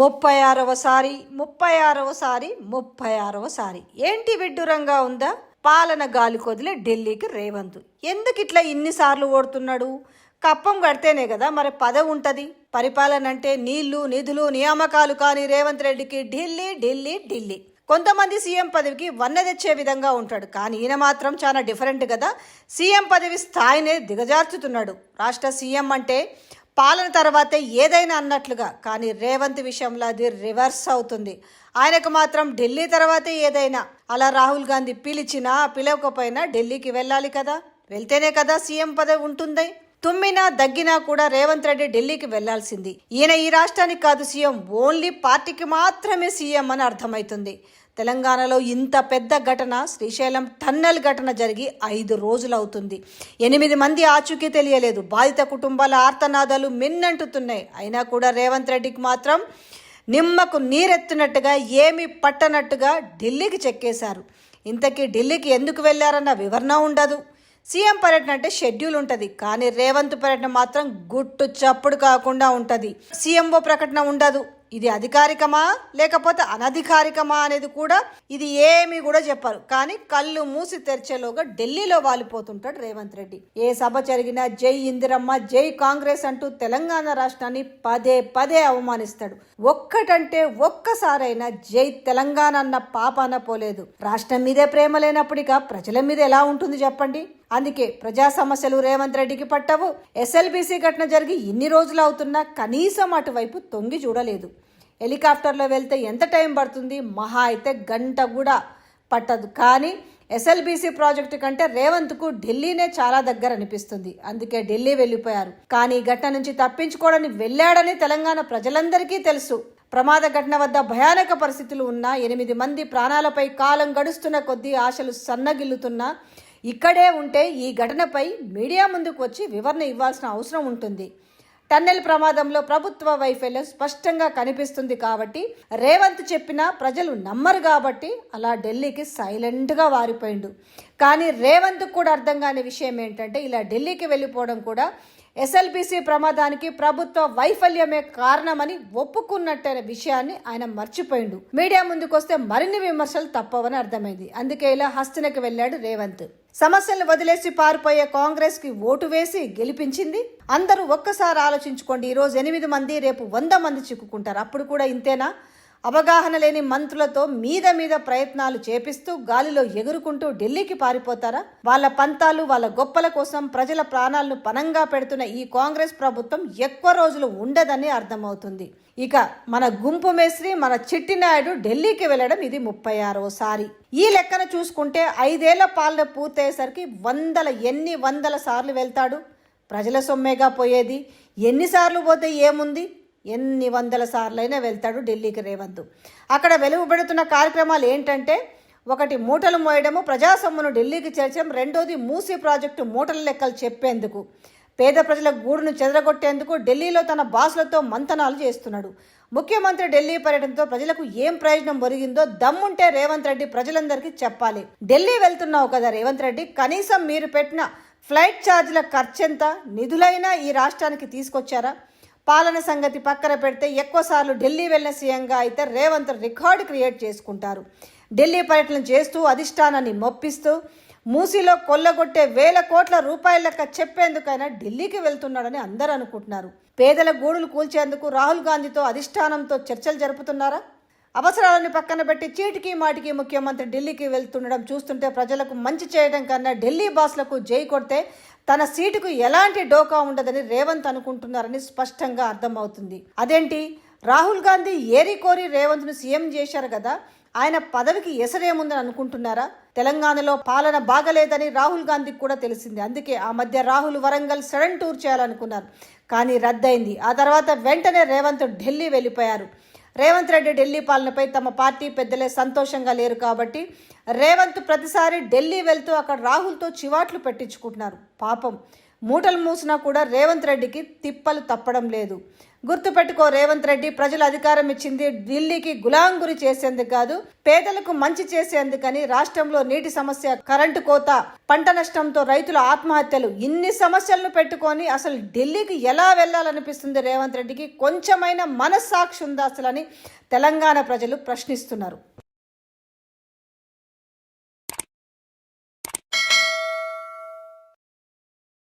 ముప్పై ఆరవసారి ముప్పై ఆరవసారి ముప్పై ఆరవసారి ఏంటి విడ్డూరంగా ఉందా? పాలన గాలి కొదిలే ఢిల్లీకి రేవంత్. ఎందుకు ఇట్లా ఇన్నిసార్లు ఓడుతున్నాడు? కప్పం కడితేనే కదా మరి పదవి ఉంటుంది. పరిపాలన అంటే నీళ్ళు నిధులు నియామకాలు కానీ రేవంత్ రెడ్డికి ఢిల్లీ ఢిల్లీ ఢిల్లీ. కొంతమంది సీఎం పదవికి వన్న తెచ్చే విధంగా ఉంటాడు. కానీ ఈయన మాత్రం చాలా డిఫరెంట్ కదా. సీఎం పదవి స్థాయినే దిగజార్చుతున్నాడు. రాష్ట్ర సీఎం అంటే పాలన తర్వాతే ఏదైనా అన్నట్లుగా. కానీ రేవంత్ విషయంలో అది రివర్స్ అవుతుంది. ఆయనకు మాత్రం ఢిల్లీ తర్వాతే ఏదైనా. అలా రాహుల్ గాంధీ పిలిచినా పిలవకపోయినా ఢిల్లీకి వెళ్ళాలి కదా. వెళ్తేనే కదా సీఎం పదవి ఉంటుంది. తుమ్మినా దగ్గినా కూడా రేవంత్ రెడ్డి ఢిల్లీకి వెళ్ళాల్సింది ఈయన ఈ రాష్ట్రానికి కాదు సీఎం. ఓన్లీ పార్టీకి మాత్రమే సీఎం అని అర్థమవుతుంది. తెలంగాణలో ఇంత పెద్ద ఘటన శ్రీశైలం టన్నెల్ ఘటన జరిగి ఐదు రోజులు అవుతుంది ఎనిమిది మంది ఆచూకీ తెలియలేదు. బాధిత కుటుంబాల ఆర్తనాదాలు మిన్నంటుతున్నాయి. అయినా కూడా రేవంత్ రెడ్డికి మాత్రం నిమ్మకు నీరెత్తినట్టుగా ఏమీ పట్టనట్టుగా ఢిల్లీకి చెక్కేశారు. ఇంతకీ ఢిల్లీకి ఎందుకు వెళ్ళారన్న వివరణ ఉండదు. సీఎం పర్యటన అంటే షెడ్యూల్ ఉంటుంది. కానీ రేవంత్ పర్యటన మాత్రం గుట్టు చప్పుడు కాకుండా ఉంటుంది. సీఎంఓ ప్రకటన ఉండదు. ఇది అధికారికమా? లేకపోతే అనధికారికమా అనేది కూడా ఇది ఏమీ కూడా చెప్పారు. కానీ కళ్ళు మూసి తెరిచేలోగా ఢిల్లీలో వాలిపోతుంటాడు రేవంత్ రెడ్డి. ఏ సభ జరిగినా జై ఇందిరమ్మ జై కాంగ్రెస్ అంటూ తెలంగాణ రాష్ట్రాన్ని పదే పదే అవమానిస్తాడు. ఒక్కటంటే ఒక్కసారైనా జై తెలంగాణ అన్న పాపాన పోలేదు. రాష్ట్రం మీదే ప్రేమ లేనప్పుడు ప్రజల మీద ఎలా ఉంటుంది చెప్పండి? అందుకే ప్రజా సమస్యలు రేవంత్ రెడ్డికి పట్టవు. ఎస్ఎల్బీసీ ఘటన జరిగి ఇన్ని రోజులు అవుతున్నా కనీసం అటువైపు తొంగి చూడలేదు. హెలికాప్టర్లో వెళ్తే ఎంత టైం పడుతుంది? మహా అయితే గంట కూడా పట్టదు. కానీ ఎస్ఎల్బీసీ ప్రాజెక్టు కంటే రేవంత్కు ఢిల్లీనే చాలా దగ్గర అనిపిస్తుంది. అందుకే ఢిల్లీ వెళ్ళిపోయారు. కానీ ఈ ఘటన నుంచి తప్పించుకోవడానికి వెళ్ళాడని తెలంగాణ ప్రజలందరికీ తెలుసు. ప్రమాద ఘటన వద్ద భయానక పరిస్థితులు ఉన్న ఎనిమిది మంది ప్రాణాలపై కాలం గడుస్తున్న కొద్దీ ఆశలు సన్నగిల్లుతున్నా ఇక్కడే ఉంటే ఈ ఘటనపై మీడియా ముందుకు వచ్చి వివరణ ఇవ్వాల్సిన అవసరం ఉంటుంది. టన్నెల్ ప్రమాదంలో ప్రభుత్వ వైఫల్యం స్పష్టంగా కనిపిస్తుంది కాబట్టి రేవంత్ చెప్పినా ప్రజలు నమ్మరు కాబట్టి అలా ఢిల్లీకి సైలెంట్గా వారిపోయిండు. కానీ రేవంత్ కూడా అర్థం కాని విషయం ఏంటంటే ఇలా ఢిల్లీకి వెళ్ళిపోవడం కూడా ఎస్ఎల్బీసీ ప్రమాదానికి ప్రభుత్వ వైఫల్యమే కారణమని ఒప్పుకున్నట్టైన విషయాన్ని ఆయన మర్చిపోయిండు. మీడియా ముందుకొస్తే మరిన్ని విమర్శలు తప్పవని అర్థమైంది. అందుకే ఇలా హస్తినకి వెళ్ళాడు రేవంత్. సమస్యలను వదిలేసి పారిపోయే కాంగ్రెస్కి ఓటు వేసి గెలిపించింది. అందరూ ఒక్కసారి ఆలోచించుకోండి ఈరోజు ఎనిమిది మంది రేపు వంద మంది చిక్కుకుంటారు. అప్పుడు కూడా ఇంతేనా? అవగాహన లేని మంత్రులతో మీద మీద ప్రయత్నాలు చేపిస్తూ గాలిలో ఎగురుకుంటూ ఢిల్లీకి పారిపోతారా? వాళ్ళ పంతాలు వాళ్ళ గొప్పల కోసం ప్రజల ప్రాణాలను పనంగా పెడుతున్న ఈ కాంగ్రెస్ ప్రభుత్వం ఎక్కువ రోజులు ఉండదని అర్థమవుతుంది. ఇక మన గుంపు మేస్త్రి మన చిట్టినాయుడు ఢిల్లీకి వెళ్ళడం ఇది ముప్పై ఆరోసారి ఈ లెక్కన చూసుకుంటే ఐదేళ్ళ పాలన పూర్తయ్యేసరికి వందల ఎన్ని వందల సార్లు వెళ్తాడు? ప్రజల సొమ్మేగా పోయేది? ఎన్నిసార్లు పోతే ఏముంది? ఎన్ని వందల సార్లైనా వెళ్తాడు ఢిల్లీకి రేవంత్. అక్కడ వెలువబడుతున్న కార్యక్రమాలు ఏంటంటే ఒకటి మూటలు మోయడము ప్రజాసొమ్మును ఢిల్లీకి చేర్చడం రెండోది మూసీ ప్రాజెక్టు మూటల లెక్కలు చెప్పేందుకు పేద ప్రజల గూడును చెదరగొట్టేందుకు ఢిల్లీలో తన బాసులతో మంతనాలు చేస్తున్నాడు. ముఖ్యమంత్రి ఢిల్లీ పర్యటనతో ప్రజలకు ఏం ప్రయోజనం ఒరిగిందో దమ్ముంటే రేవంత్ రెడ్డి ప్రజలందరికీ చెప్పాలి. ఢిల్లీ వెళ్తున్నావు కదా రేవంత్ రెడ్డి కనీసం మీరు పెట్టిన ఫ్లైట్ ఛార్జీల ఖర్చెంత నిధులైనా ఈ రాష్ట్రానికి తీసుకొచ్చారా? పాలన సంగతి పక్కన పెడితే ఎక్కువసార్లు ఢిల్లీ వెళ్ళిన సీఎంగా అయితే రేవంత్ రికార్డు క్రియేట్ చేసుకుంటారు. ఢిల్లీ పర్యటన చేస్తూ అధిష్టానాన్ని మొప్పిస్తూ మూసీలో కొల్లగొట్టే వేల కోట్ల రూపాయల లెక్క చెప్పేందుకైనా ఢిల్లీకి వెళ్తున్నాడని అందరూ అనుకుంటున్నారు. పేదల గూడులు కూల్చేందుకు రాహుల్ గాంధీతో అధిష్టానంతో చర్చలు జరుపుతున్నారా? అవసరాలను పక్కన పెట్టి చీటికి మాటికి ముఖ్యమంత్రి ఢిల్లీకి వెళ్తుండడం చూస్తుంటే ప్రజలకు మంచి చేయడం కన్నా ఢిల్లీ బాస్లకు జై కొడితే తన సీటుకు ఎలాంటి డోకా ఉండదని రేవంత్ అనుకుంటున్నారని స్పష్టంగా అర్థమవుతుంది. అదేంటి? రాహుల్ గాంధీ ఏరి కోరి రేవంత్ను సీఎం చేశారు కదా ఆయన పదవికి ఎసరేముందని అనుకుంటున్నారా? తెలంగాణలో పాలన బాగలేదని రాహుల్ గాంధీకి కూడా తెలిసింది. అందుకే ఆ మధ్య రాహుల్ వరంగల్ సడన్ టూర్ చేయాలనుకున్నారు. కానీ రద్దయింది. ఆ తర్వాత వెంటనే రేవంత్ ఢిల్లీ వెళ్ళిపోయారు. రేవంత్ రెడ్డి ఢిల్లీ పాలనపై తమ పార్టీ పెద్దలే సంతోషంగా లేరు కాబట్టి రేవంత్ ప్రతిసారి ఢిల్లీ వెళ్తూ అక్కడ రాహుల్తో చివాట్లు పెట్టించుకుంటున్నారు. పాపం. మూటలు మూసినా కూడా రేవంత్ రెడ్డికి తిప్పలు తప్పడం లేదు. గుర్తుపెట్టుకో రేవంత్ రెడ్డి ప్రజలు అధికారం ఇచ్చింది ఢిల్లీకి గులాం గురి చేసేందుకు కాదు పేదలకు మంచి చేసేందుకని రాష్ట్రంలో నీటి సమస్య కరెంటు కోత పంట నష్టంతో రైతుల ఆత్మహత్యలు ఇన్ని సమస్యలను పెట్టుకొని అసలు ఢిల్లీకి ఎలా వెళ్ళాలనిపిస్తుంది రేవంత్ రెడ్డికి? కొంచెమైనా మనస్సాక్షి ఉందా అసలు అని తెలంగాణ ప్రజలు ప్రశ్నిస్తున్నారు.